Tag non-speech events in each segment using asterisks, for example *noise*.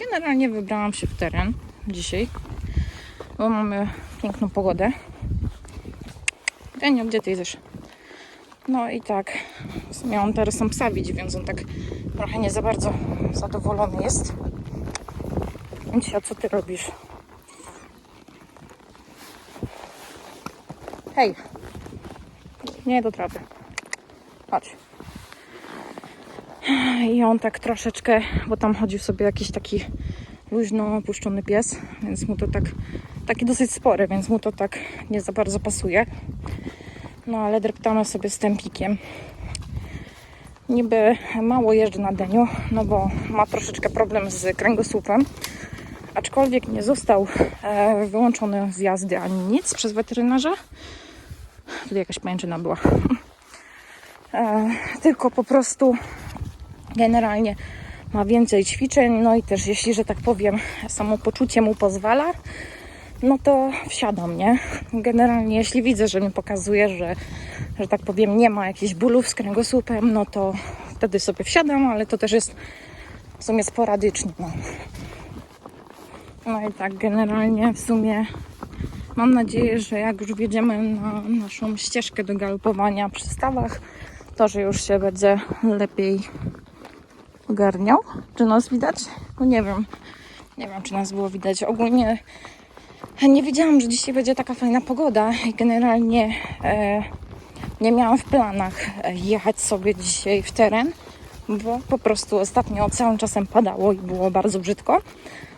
Generalnie wybrałam się w teren dzisiaj, bo mamy piękną pogodę. Denio, gdzie ty jesteś? No i tak, w sumie on teraz sam psa widzi, więc on tak trochę nie za bardzo zadowolony jest. A co ty robisz? Hej! Nie do trawy. Chodź. I on tak troszeczkę, bo tam chodził sobie jakiś taki luźno opuszczony pies, więc mu to tak, taki dosyć spory, więc mu to tak nie za bardzo pasuje. No ale dreptamy sobie z tempikiem. Niby mało jeżdżę na deniu, no bo ma troszeczkę problem z kręgosłupem. Aczkolwiek nie został e, wyłączony z jazdy ani nic przez weterynarza. Tutaj jakaś pajęczyna była. E, tylko po prostu generalnie ma więcej ćwiczeń, no i też jeśli, że tak powiem, samopoczucie mu pozwala, no to wsiadam, nie? Generalnie jeśli widzę, że mi pokazuje, że, że tak powiem, nie ma jakichś bólów z kręgosłupem, no to wtedy sobie wsiadam, ale to też jest w sumie sporadycznie, no. No i tak generalnie w sumie mam nadzieję, że jak już wjedziemy na naszą ścieżkę do galopowania przy stawach, to że już się będzie lepiej ogarniał. Czy nas widać? No nie wiem. Nie wiem, czy nas było widać. Ogólnie nie wiedziałam, że dzisiaj będzie taka fajna pogoda i generalnie e, nie miałam w planach e, jechać sobie dzisiaj w teren, bo po prostu ostatnio całym czasem padało i było bardzo brzydko,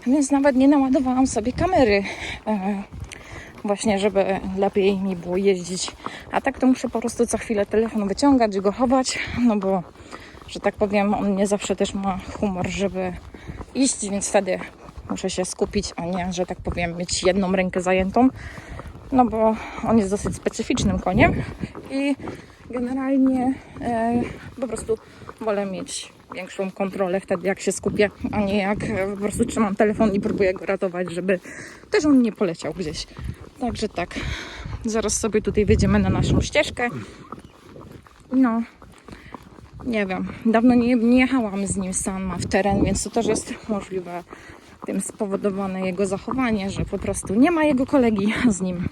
więc nawet nie naładowałam sobie kamery. E, właśnie, żeby lepiej mi było jeździć. A tak to muszę po prostu co chwilę telefon wyciągać, go chować, no bo, że tak powiem, on nie zawsze też ma humor, żeby iść, więc wtedy muszę się skupić, a nie, że tak powiem, mieć jedną rękę zajętą, no bo on jest dosyć specyficznym koniem i generalnie e, po prostu wolę mieć większą kontrolę wtedy, jak się skupię, a nie jak e, po prostu trzymam telefon i próbuję go ratować, żeby też on nie poleciał gdzieś. Także tak, zaraz sobie tutaj wjedziemy na naszą ścieżkę. No, nie wiem, dawno nie, nie jechałam z nim sama w teren, więc to też jest możliwe tym spowodowane jego zachowanie, że po prostu nie ma jego kolegi z nim.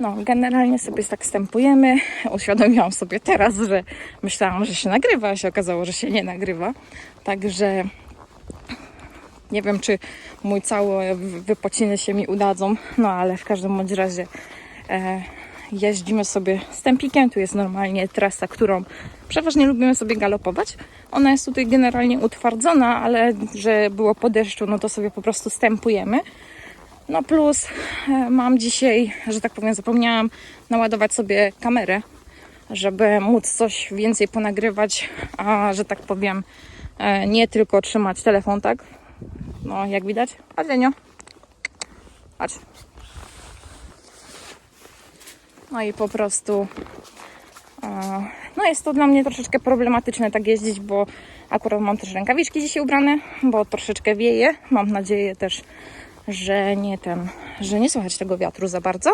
No, generalnie sobie tak wstępujemy. Uświadomiłam sobie teraz, że myślałam, że się nagrywa, a się okazało, że się nie nagrywa. Także nie wiem, czy mój cały wypociny się mi udadzą, no ale w każdym bądź razie e, jeździmy sobie z tempikiem. Tu jest normalnie trasa, którą przeważnie lubimy sobie galopować. Ona jest tutaj generalnie utwardzona, ale że było po deszczu, no to sobie po prostu stępujemy. No plus e, mam dzisiaj, że tak powiem, zapomniałam naładować sobie kamerę, żeby móc coś więcej ponagrywać, a że tak powiem, e, nie tylko trzymać telefon, tak? No, jak widać. Chodź, Lenio. Chodź. No i po prostu e, no jest to dla mnie troszeczkę problematyczne tak jeździć, bo akurat mam też rękawiczki dzisiaj ubrane, bo troszeczkę wieje. Mam nadzieję też, że nie ten, że nie słychać tego wiatru za bardzo.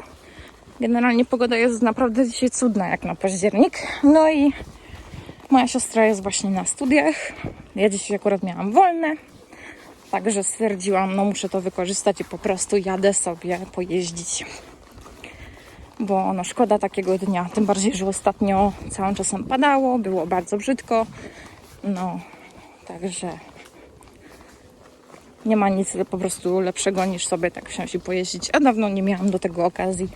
Generalnie pogoda jest naprawdę dzisiaj cudna jak na październik. No i moja siostra jest właśnie na studiach. Ja dzisiaj akurat miałam wolne. Także stwierdziłam, no muszę to wykorzystać i po prostu jadę sobie pojeździć. Bo no szkoda takiego dnia, tym bardziej, że ostatnio całym czasem padało, było bardzo brzydko. No, także nie ma nic po prostu lepszego niż sobie tak wsiąść i pojeździć. A dawno nie miałam do tego okazji.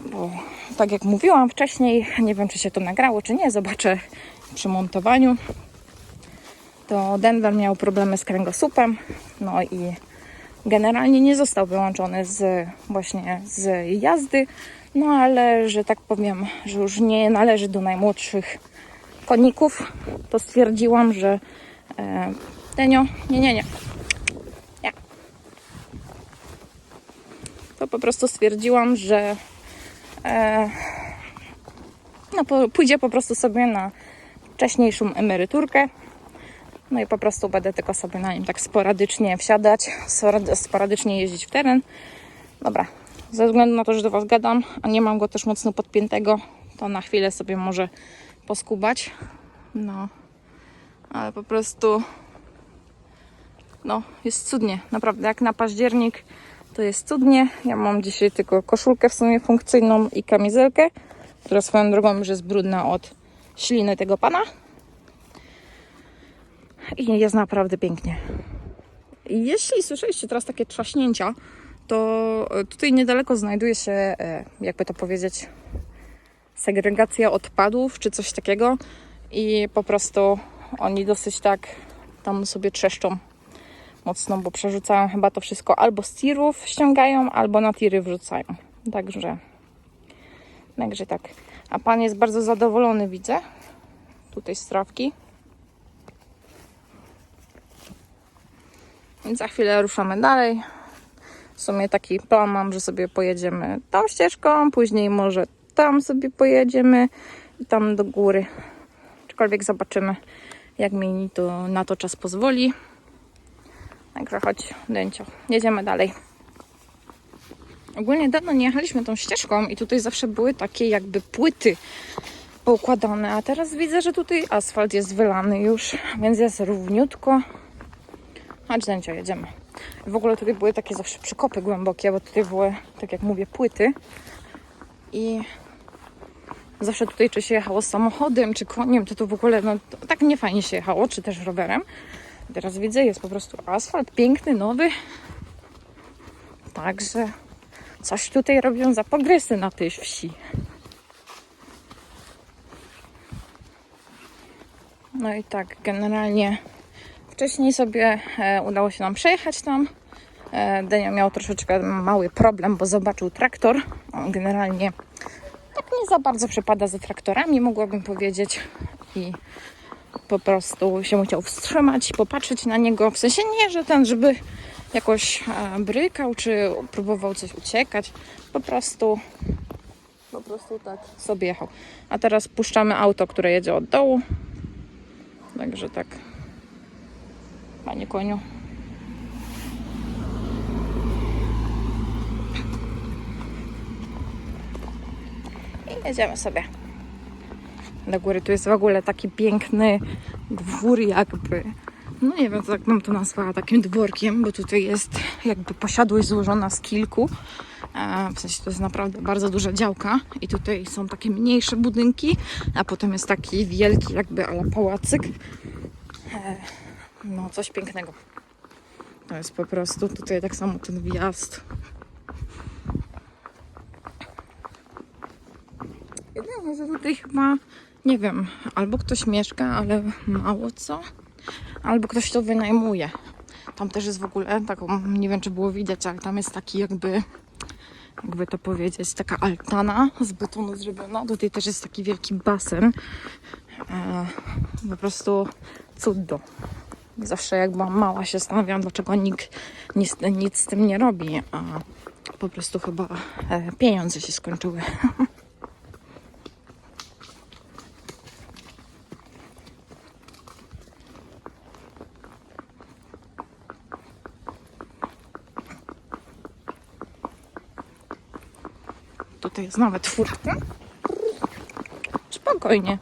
Bo tak jak mówiłam wcześniej, nie wiem czy się to nagrało, czy nie, zobaczę przy montowaniu to Denver miał problemy z kręgosłupem, no i generalnie nie został wyłączony z właśnie z jazdy, no ale że tak powiem, że już nie należy do najmłodszych koników, to stwierdziłam, że e, Denio, nie, nie, nie, nie. To po prostu stwierdziłam, że e, no, po, pójdzie po prostu sobie na wcześniejszą emeryturkę. No i po prostu będę tylko sobie na nim tak sporadycznie wsiadać, spora- sporadycznie jeździć w teren. Dobra, ze względu na to, że do Was gadam, a nie mam go też mocno podpiętego, to na chwilę sobie może poskubać. No, ale po prostu no, jest cudnie. Naprawdę, jak na październik, to jest cudnie. Ja mam dzisiaj tylko koszulkę w sumie funkcyjną i kamizelkę, która swoją drogą już jest brudna od śliny tego pana. I jest naprawdę pięknie. Jeśli słyszeliście teraz takie trzaśnięcia, to e, tutaj niedaleko znajduje się, e, jakby to powiedzieć, segregacja odpadów czy coś takiego. I po prostu oni dosyć tak tam sobie trzeszczą mocno, bo przerzucają chyba to wszystko albo z tirów ściągają, albo na tiry wrzucają. Także, także tak. A pan jest bardzo zadowolony, widzę. Tutaj z trawki. Więc za chwilę ruszamy dalej. W sumie taki plan mam, że sobie pojedziemy tą ścieżką, później może tam sobie pojedziemy i tam do góry. Aczkolwiek zobaczymy, jak mi to na to czas pozwoli. Także chodź, Dęcio. Jedziemy dalej. Ogólnie dawno nie jechaliśmy tą ścieżką i tutaj zawsze były takie jakby płyty poukładane, a teraz widzę, że tutaj asfalt jest wylany już, więc jest równiutko. Chodź, Dęcio, jedziemy. W ogóle tutaj były takie zawsze przekopy głębokie, bo tutaj były, tak jak mówię, płyty. I zawsze tutaj czy się jechało samochodem, czy koniem, to to w ogóle no, tak nie fajnie się jechało, czy też rowerem. Teraz widzę, jest po prostu asfalt, piękny, nowy. Także coś tutaj robią za pogrysy na tej wsi. No i tak, generalnie wcześniej sobie e, udało się nam przejechać tam. E, Denio miał troszeczkę mały problem, bo zobaczył traktor. On generalnie tak nie za bardzo przepada za traktorami, mogłabym powiedzieć. I po prostu się musiał wstrzymać popatrzeć na niego. W sensie nie, że ten, żeby jakoś e, brykał, czy próbował coś uciekać. Po prostu po prostu tak sobie jechał. A teraz puszczamy auto, które jedzie od dołu. Także tak. Panie koniu. I jedziemy sobie do góry. Tu jest w ogóle taki piękny dwór jakby. No nie wiem, jak bym to nazwała takim dworkiem, bo tutaj jest jakby posiadłość złożona z kilku. E, W sensie to jest naprawdę bardzo duża działka i tutaj są takie mniejsze budynki, a potem jest taki wielki jakby ala pałacyk. No coś pięknego. To jest po prostu tutaj tak samo ten wjazd. Jedynie, że tutaj chyba, nie wiem, albo ktoś mieszka, ale mało co, albo ktoś to wynajmuje. Tam też jest w ogóle taką, nie wiem czy było widać, ale tam jest taki jakby, jakby to powiedzieć, taka altana z betonu zrobiona. Tutaj też jest taki wielki basen. E, po prostu cudo. Zawsze jak byłam mała się zastanawiałam, dlaczego nikt nic, nic z tym nie robi, a po prostu chyba e, pieniądze się skończyły. *laughs* Tutaj jest nawet furtka. Spokojnie.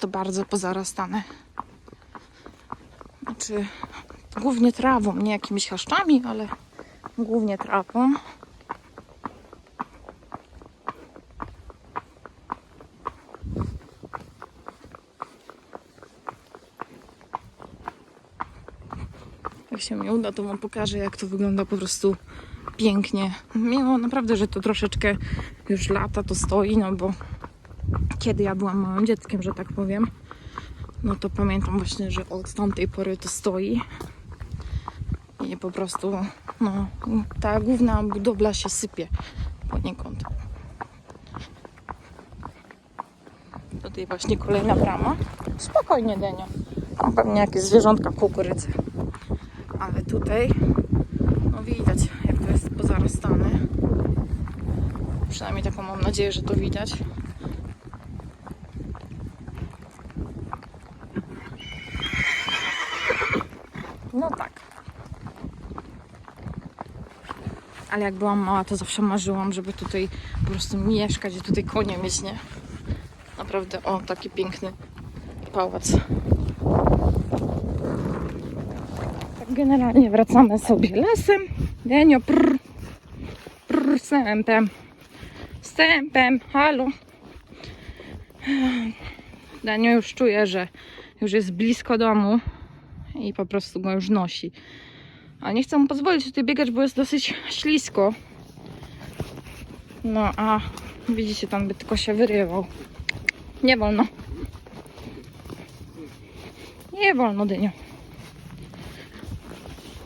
To bardzo pozarastane. Znaczy, głównie trawą, nie jakimiś chaszczami, ale głównie trawą. Jak się mi uda, to Wam pokażę, jak to wygląda po prostu pięknie. Mimo naprawdę, że to troszeczkę już lata to stoi, no bo kiedy ja byłam małym dzieckiem, że tak powiem, no to pamiętam właśnie, że od tamtej pory to stoi. I po prostu, no, ta główna budowla się sypie poniekąd. Tutaj właśnie kolejna brama. Spokojnie, Denio. Tam pewnie jakieś zwierzątka kukurydzy. Ale tutaj, no widać, jak to jest pozarastane. Przynajmniej taką mam nadzieję, że to widać. No tak. Ale jak byłam mała, to zawsze marzyłam, żeby tutaj po prostu mieszkać i tutaj konie mieć, nie? Naprawdę, o, taki piękny pałac. Tak generalnie wracamy sobie lasem. Denio, prr, prr, wstępem. Wstępem, halo. Denio już czuje, że już jest blisko domu i po prostu go już nosi. A nie chcę mu pozwolić tutaj biegać, bo jest dosyć ślisko. No a widzicie, tam by tylko się wyrywał. Nie wolno. Nie wolno, Dynio.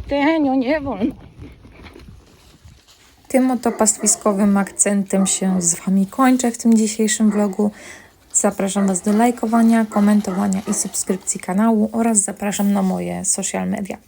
Dynio, nie wolno. Tym oto pastwiskowym akcentem się z Wami kończę w tym dzisiejszym vlogu. Zapraszam Was do lajkowania, komentowania i subskrypcji kanału oraz zapraszam na moje social media.